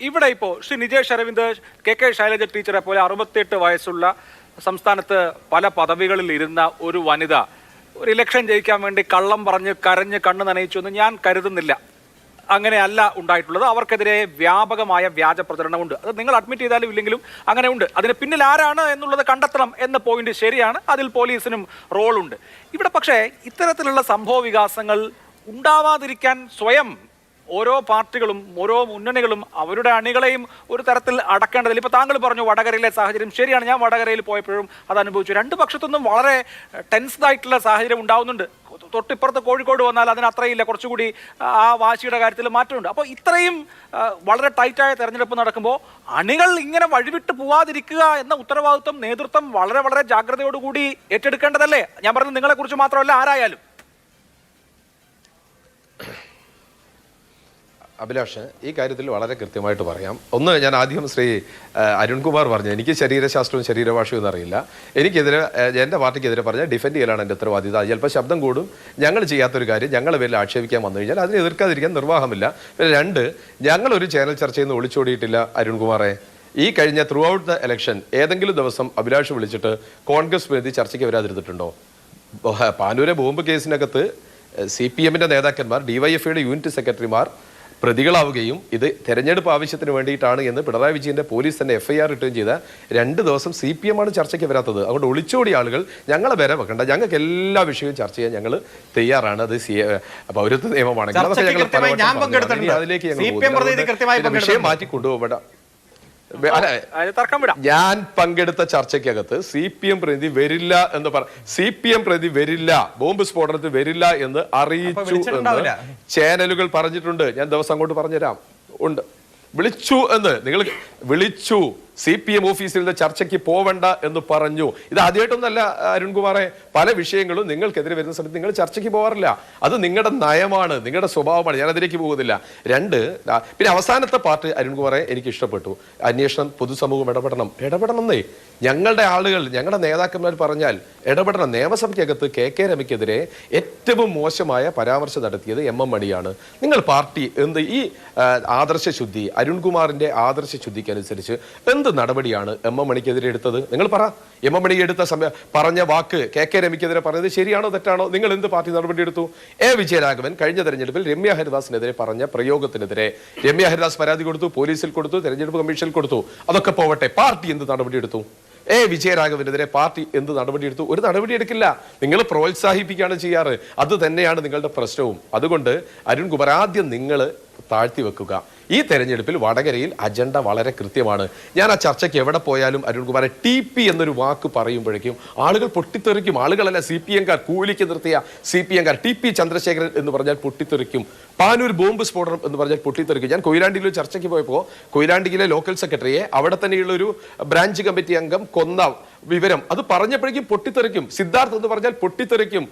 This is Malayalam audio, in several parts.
ഇവിടെ ഇപ്പോൾ ശ്രീ നിജേഷ് അരവിന്ദ് കെ കെ ശൈലജ ടീച്ചറെ പോലെ അറുപത്തിയെട്ട് വയസ്സുള്ള സംസ്ഥാനത്ത് പല പദവികളിൽ ഇരുന്ന ഒരു വനിത ഒരു ഇലക്ഷൻ ജയിക്കാൻ വേണ്ടി കള്ളം പറഞ്ഞ് കരഞ്ഞ് കണ്ണു നനയിച്ചു എന്ന് ഞാൻ കരുതുന്നില്ല. അങ്ങനെയല്ല ഉണ്ടായിട്ടുള്ളത്. അവർക്കെതിരെ വ്യാപകമായ വ്യാജ പ്രചരണമുണ്ട്. അത് നിങ്ങൾ അഡ്മിറ്റ് ചെയ്താലും ഇല്ലെങ്കിലും അങ്ങനെ ഉണ്ട്. അതിന് പിന്നിൽ ആരാണ് എന്നുള്ളത് കണ്ടെത്തണം എന്ന പോയിന്റ് ശരിയാണ്. അതിൽ പോലീസിനും റോളുണ്ട് ഇവിടെ പക്ഷേ ഇത്തരത്തിലുള്ള സംഭവ വികാസങ്ങൾ ഉണ്ടാവാതിരിക്കാൻ സ്വയം ഓരോ പാർട്ടികളും ഓരോ മുന്നണികളും അവരുടെ അണികളെയും ഒരു തരത്തിൽ അടക്കേണ്ടതില്ല. ഇപ്പോൾ താങ്കൾ പറഞ്ഞു വടകരയിലെ സാഹചര്യം ശരിയാണ്. ഞാൻ വടകരയിൽ പോയപ്പോഴും അത് അനുഭവിച്ചു. രണ്ട് പക്ഷത്തൊന്നും വളരെ ടെൻസ്ഡ് ആയിട്ടുള്ള സാഹചര്യം ഉണ്ടാവുന്നുണ്ട്. തൊട്ടിപ്പുറത്ത് കോഴിക്കോട് വന്നാൽ അതിന് അത്രയില്ല. കുറച്ചുകൂടി ആ വാശിയുടെ കാര്യത്തിൽ മാറ്റമുണ്ട്. അപ്പോൾ ഇത്രയും വളരെ ടൈറ്റായ തെരഞ്ഞെടുപ്പ് നടക്കുമ്പോൾ അണികൾ ഇങ്ങനെ വഴിവിട്ട് പോവാതിരിക്കുക എന്ന ഉത്തരവാദിത്വം നേതൃത്വം വളരെ വളരെ ജാഗ്രതയോടുകൂടി ഏറ്റെടുക്കേണ്ടതല്ലേ? ഞാൻ പറഞ്ഞത് നിങ്ങളെക്കുറിച്ച് മാത്രമല്ല ആരായാലും. അഭിലാഷ് ഈ കാര്യത്തിൽ വളരെ കൃത്യമായിട്ട് പറയാം. ഒന്ന് ഞാൻ ആദ്യം ശ്രീ അരുൺകുമാർ പറഞ്ഞു എനിക്ക് ശരീരശാസ്ത്രവും ശരീരഭാഷയും അറിയില്ല എനിക്കെതിരെ എന്റെ പാർട്ടിക്കെതിരെ പറഞ്ഞാൽ ഡിഫെൻഡ് ചെയ്യലാണ് എന്റെ ഉത്തരവാദിത. ചിലപ്പോൾ ശബ്ദം കൂടും. ഞങ്ങൾ ചെയ്യാത്തൊരു കാര്യം ഞങ്ങൾ പേരിൽ ആക്ഷേപിക്കാൻ വന്നു കഴിഞ്ഞാൽ അതിനെ എതിർക്കാതിരിക്കാൻ നിർവാഹമില്ല. പിന്നെ രണ്ട് ഞങ്ങളൊരു ചാനൽ ചർച്ചയിൽ നിന്ന് ഒളിച്ചോടിയിട്ടില്ല അരുൺകുമാറെ. ഈ കഴിഞ്ഞ ത്രൂ ഔട്ട് ദ ഇലക്ഷൻ ഏതെങ്കിലും ദിവസം അഭിലാഷ് വിളിച്ചിട്ട് കോൺഗ്രസ് പ്രതി ചർച്ചയ്ക്ക് വരാതിരുന്നിട്ടുണ്ടോ? പാനൂരെ ബോംബ് കേസിനകത്ത് സി പി എമ്മിന്റെ നേതാക്കന്മാർ ഡിവൈഎഫ്ഐയുടെ യൂണിറ്റ് സെക്രട്ടറിമാർ പ്രതികളാവുകയും ഇത് തെരഞ്ഞെടുപ്പ് ആവശ്യത്തിന് വേണ്ടിയിട്ടാണ് എന്ന് പിണറായി വിജയന്റെ പോലീസ് തന്നെ എഫ്ഐആർ ഇട്ടുകയും ചെയ്ത രണ്ട് ദിവസം സി പി എം ആണ് ചർച്ചയ്ക്ക് വരാത്തത്. അതുകൊണ്ട് ഒളിച്ചോടിയ ആളുകൾ ഞങ്ങളെ വരെ വെക്കണ്ട. ഞങ്ങൾക്ക് എല്ലാ വിഷയവും ചർച്ച ചെയ്യാൻ ഞങ്ങൾ തയ്യാറാണ്. അത് സി പൗരത്വ നിയമമാണെങ്കിൽ അതിലേക്ക് വിഷയം. മാറ്റി കൊണ്ടുപോകണ്ട ഞാൻ പങ്കെടുത്ത ചർച്ചയ്ക്കകത്ത് സി പി എം പ്രതി വരില്ല എന്ന് പറ സി പി എം പ്രതി വരില്ല ബോംബ് സ്ഫോടനത്തിൽ വരില്ല എന്ന് അറിയിച്ചു എന്ന് ചാനലുകൾ പറഞ്ഞിട്ടുണ്ട്. ഞാൻ ദിവസം അങ്ങോട്ട് പറഞ്ഞുതരാം. ഉണ്ട്. വിളിച്ചു എന്ന് നിങ്ങൾ വിളിച്ചു. സി പി എം ഓഫീസിൽ നിന്ന് ചർച്ചയ്ക്ക് പോവണ്ട എന്ന് പറഞ്ഞു. ഇത് ആദ്യമായിട്ടൊന്നല്ല അരുൺകുമാറെ. പല വിഷയങ്ങളും നിങ്ങൾക്കെതിരെ വരുന്ന സമയത്ത് നിങ്ങൾ ചർച്ചയ്ക്ക് പോകാറില്ല അത് നിങ്ങളുടെ നയമാണ് നിങ്ങളുടെ സ്വഭാവമാണ്. ഞാൻ അതിലേക്ക് പോകുന്നില്ല. രണ്ട് പിന്നെ അവസാനത്തെ പാർട്ട് അരുൺകുമാറെ എനിക്ക് ഇഷ്ടപ്പെട്ടു. അന്വേഷണം പൊതുസമൂഹം ഇടപെടണം. ഇടപെടണം എന്നേ ഞങ്ങളുടെ ആളുകൾ ഞങ്ങളുടെ നേതാക്കന്മാർ പറഞ്ഞാൽ ഇടപെടണം. നിയമസഭയ്ക്കകത്ത് കെ കെ രമയ്ക്കെതിരെ ഏറ്റവും മോശമായ പരാമർശം നടത്തിയത് എം എം മണിയാണ്. നിങ്ങൾ പാർട്ടി എന്ത് ഈ ആദർശശുദ്ധി അരുൺകുമാറിന്റെ ആദർശശുദ്ധിക്കനുസരിച്ച് എന്ത് നടപടിയാണ് എം എം മണിക്കെതിരെ എടുത്തത്? നിങ്ങൾ പറ. എം എം മണി എടുത്ത സമയ പറഞ്ഞ വാക്ക് കെ കെ രമിക്കെതിരെ പറഞ്ഞത് ശരിയാണോ തെറ്റാണോ? നിങ്ങൾ എന്ത് പാർട്ടി നടപടി എടുത്തു? എ വിജയരാഘവൻ കഴിഞ്ഞ തെരഞ്ഞെടുപ്പിൽ രമ്യ ഹരിദാസിനെതിരെ പറഞ്ഞ പ്രയോഗത്തിനെതിരെ രമ്യ ഹരിദാസ് പരാതി കൊടുത്തു പോലീസിൽ കൊടുത്തു തെരഞ്ഞെടുപ്പ് കമ്മീഷനിൽ കൊടുത്തു. അതൊക്കെ പോവട്ടെ. പാർട്ടി എന്ത് നടപടി എടുത്തു? എ വിജയരാഘവനെതിരെ പാർട്ടി എന്ത് നടപടിയെടുത്തു ഒരു നടപടി എടുക്കില്ല. നിങ്ങൾ പ്രോത്സാഹിപ്പിക്കുകയാണ് ചെയ്യാറ്. അത് തന്നെയാണ് നിങ്ങളുടെ പ്രശ്നവും. അതുകൊണ്ട് അരുൺകുമാർ ആദ്യം നിങ്ങൾ താഴ്ത്തി വെക്കുക. ഈ തെരഞ്ഞെടുപ്പിൽ വടകരയിൽ അജണ്ട വളരെ കൃത്യമാണ്. ഞാൻ ആ ചർച്ചയ്ക്ക് എവിടെ പോയാലും അരുൺകുമാരൻ ടി പി എന്നൊരു വാക്ക് പറയുമ്പോഴേക്കും ആളുകൾ പൊട്ടിത്തെറിക്കും. ആളുകളല്ല സി പി എംകാർ കൂലിക്ക് നിർത്തിയ സി പി എംകാർ ടി പി ചന്ദ്രശേഖരൻ എന്ന് പറഞ്ഞാൽ പൊട്ടിത്തെറിക്കും. പാനൂർ ബോംബ് സ്ഫോടനം എന്ന് പറഞ്ഞാൽ പൊട്ടിത്തെറിക്കും. ഞാൻ കൊയിലാണ്ടിയിൽ ചർച്ചയ്ക്ക് പോയപ്പോൾ കൊയിലാണ്ടിയിലെ ലോക്കൽ സെക്രട്ടറിയെ അവിടെ തന്നെയുള്ള ഒരു ബ്രാഞ്ച് കമ്മിറ്റി അംഗം കൊന്ന വിവരം അത് പറഞ്ഞപ്പോഴേക്കും പൊട്ടിത്തെറിക്കും. സിദ്ധാർത്ഥ് എന്ന് പറഞ്ഞാൽ പൊട്ടിത്തെറിക്കും.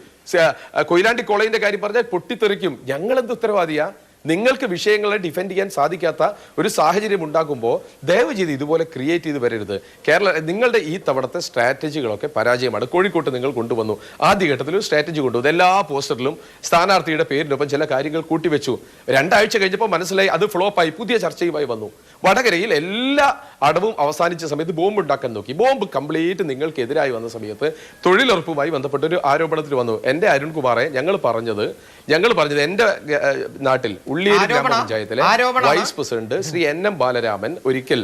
കൊയിലാണ്ടി കോളേജിന്റെ കാര്യം പറഞ്ഞാൽ പൊട്ടിത്തെറിക്കും. ഞങ്ങൾ എന്ത് ഉത്തരവാദിയാ? നിങ്ങൾക്ക് വിഷയങ്ങളെ ഡിഫെൻഡ് ചെയ്യാൻ സാധിക്കാത്ത ഒരു സാഹചര്യം ഉണ്ടാകുമ്പോൾ ദയവ് ചെയ്ത് ഇതുപോലെ ക്രിയേറ്റ് ചെയ്ത് വരരുത്. കേരള നിങ്ങളുടെ ഈ തവണത്തെ സ്ട്രാറ്റജികളൊക്കെ പരാജയമാണ്. കോഴിക്കോട്ട് നിങ്ങൾ കൊണ്ടുവന്നു. ആദ്യഘട്ടത്തിൽ ഒരു സ്ട്രാറ്റജി കൊണ്ടുവന്നു. എല്ലാ പോസ്റ്ററിലും സ്ഥാനാർത്ഥിയുടെ പേരിനൊപ്പം ചില കാര്യങ്ങൾ കൂട്ടിവെച്ചു. രണ്ടാഴ്ച കഴിഞ്ഞപ്പോൾ മനസ്സിലായി അത് ഫ്ലോപ്പായി പുതിയ ചർച്ചയുമായി വന്നു. വടകരയിൽ എല്ലാ അടവും അവസാനിച്ച സമയത്ത് ബോംബ് ഉണ്ടാക്കാൻ നോക്കി. ബോംബ് കംപ്ലീറ്റ് നിങ്ങൾക്കെതിരായി വന്ന സമയത്ത് തൊഴിലുറപ്പുമായി ബന്ധപ്പെട്ട ഒരു ആരോപണത്തിൽ വന്നു. എന്റെ അരുൺകുമാറെ ഞങ്ങൾ പറഞ്ഞത് ഞങ്ങൾ പറഞ്ഞത് എന്റെ ഏഹ്, നാട്ടിൽ ഉള്ളിയേരി ഗ്രാമപഞ്ചായത്തിലെ vice president Shri N M Balaraman ഒരിക്കൽ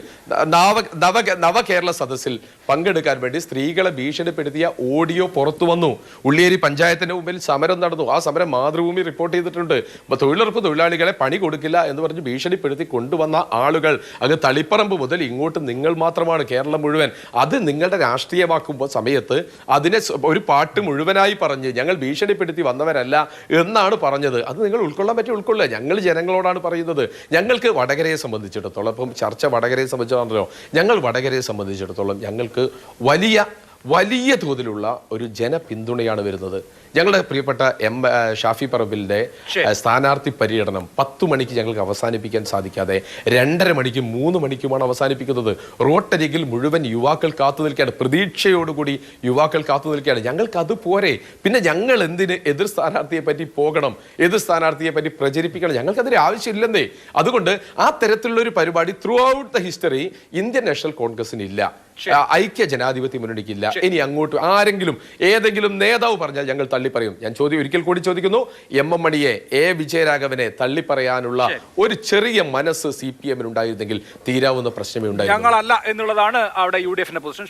നവ നവ നവകേരള സദസ്സിൽ പങ്കെടുക്കാൻ വേണ്ടി സ്ത്രീകളെ ഭീഷണിപ്പെടുത്തിയ ഓഡിയോ പുറത്തു വന്നു. ഉള്ളിയേരി പഞ്ചായത്തിന്റെ മുമ്പിൽ സമരം നടന്നു. ആ സമരം മാതൃഭൂമി റിപ്പോർട്ട് ചെയ്തിട്ടുണ്ട്. തൊഴിലുറപ്പ് തൊഴിലാളികളെ പണി കൊടുക്കില്ല എന്ന് പറഞ്ഞ് ഭീഷണിപ്പെടുത്തി കൊണ്ടുവന്ന ആളുകൾ. അത് തളിപ്പറമ്പ് മുതൽ ഇങ്ങോട്ട് നിങ്ങൾ മാത്രമാണ് കേരളം മുഴുവൻ. അത് നിങ്ങളുടെ രാഷ്ട്രീയമാക്കുമ്പോൾ സമയത്ത് അതിനെ ഒരു പാട്ട് മുഴുവനായി പറഞ്ഞ് ഞങ്ങൾ ഭീഷണിപ്പെടുത്തി വന്നവരല്ല എന്നാണ് പറഞ്ഞത്. അത് നിങ്ങൾ ഉൾക്കൊള്ളാൻ പറ്റി ഉൾക്കൊള്ളുക. ഞങ്ങൾ ജനങ്ങളോടാണ് പറയുന്നത്. ഞങ്ങൾക്ക് വടകരയെ സംബന്ധിച്ചിടത്തോളം ഇപ്പം ചർച്ച വടകരയെ സംബന്ധിച്ചാണല്ലോ. ഞങ്ങൾ വടകരയെ സംബന്ധിച്ചിടത്തോളം ഞങ്ങൾക്ക് വലിയ വലിയ തോതിലുള്ള ഒരു ജനപിന്തുണയാണ് വരുന്നത്. ഞങ്ങളുടെ പ്രിയപ്പെട്ട എം ഷാഫി പറമ്പിലിന്റെ സ്ഥാനാർത്ഥി പര്യടനം പത്തു മണിക്ക് ഞങ്ങൾക്ക് അവസാനിപ്പിക്കാൻ സാധിക്കാതെ രണ്ടര മണിക്കും മൂന്ന് മണിക്കുമാണ് അവസാനിപ്പിക്കുന്നത്. റോട്ടരികിൽ മുഴുവൻ യുവാക്കൾ കാത്തു നിൽക്കുകയാണ്. പ്രതീക്ഷയോടുകൂടി യുവാക്കൾ കാത്തു നിൽക്കുകയാണ്. ഞങ്ങൾക്ക് അത് പോരെ. പിന്നെ ഞങ്ങൾ എന്തിന് എതിർ സ്ഥാനാർത്ഥിയെ പറ്റി പോകണം? എതിർ സ്ഥാനാർത്ഥിയെ പറ്റി പ്രചരിപ്പിക്കണം? ഞങ്ങൾക്ക് അതിന് ആവശ്യമില്ലെന്നേ. അതുകൊണ്ട് ആ തരത്തിലുള്ള ഒരു പരിപാടി throughout the history Indian National കോൺഗ്രസിന് ഇല്ല ഐക്യ ജനാധിപത്യ മുന്നണിക്കില്ല. ഇനി അങ്ങോട്ട് ആരെങ്കിലും ഏതെങ്കിലും നേതാവ് പറഞ്ഞാൽ ഞങ്ങൾ തള്ളി പറയും ഞാൻ ചോദ്യം ഒരിക്കൽ കൂടി ചോദിക്കുന്നു. എം എം മണിയെ എ വിജയരാഘവനെ തള്ളിപ്പറയാനുള്ള ഒരു ചെറിയ മനസ്സ് സി പി എമ്മിനുണ്ടായിരുന്നെങ്കിൽ തീരാവുന്ന പ്രശ്നമേ ഉണ്ടായിരുന്നു ഞങ്ങളല്ല എന്നുള്ളതാണ് അവിടെ യു ഡി എഫിന്റെ പൊസിഷൻ.